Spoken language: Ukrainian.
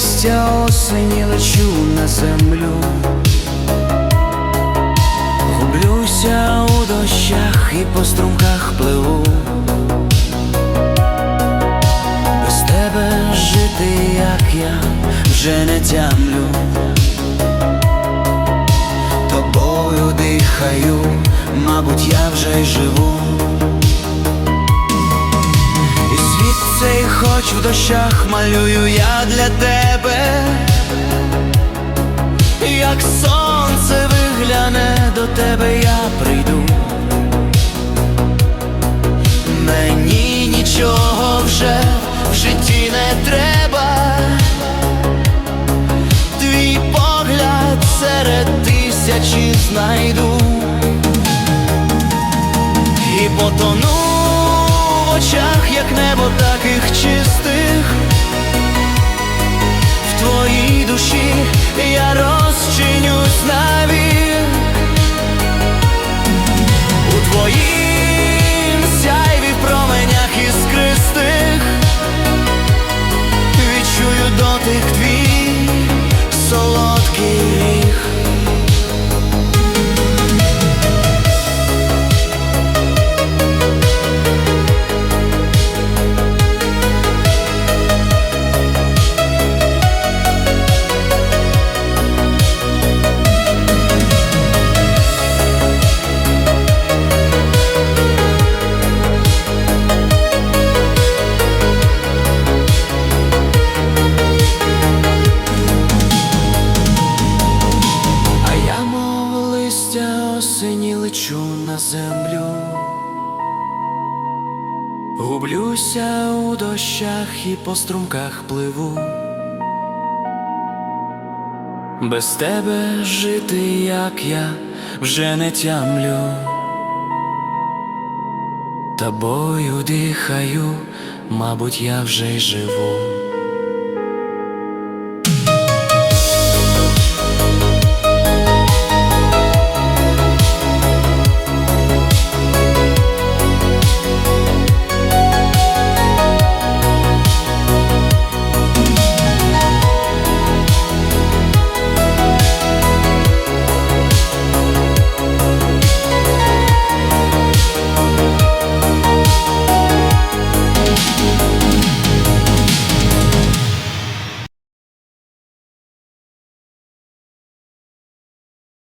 листя осені лечу на землю, гублюся у дощах і по струмках пливу. Без тебе жити, як я, вже не тямлю. Тобою дихаю, мабуть, я вже й живу. Світ цей хоч в дощах малюю я для тебе, як сонце вигляне до тебе, я прийду. Мені нічого вже в житті не треба. Твій погляд серед тисячі знайду і потону в очах, як небо таких чистих, в твоїй душі я листя осені лечу на землю, гублюся у дощах і по струмках пливу. Без тебе жити, як я, вже не тямлю. Тобою дихаю, мабуть, я вже й живу.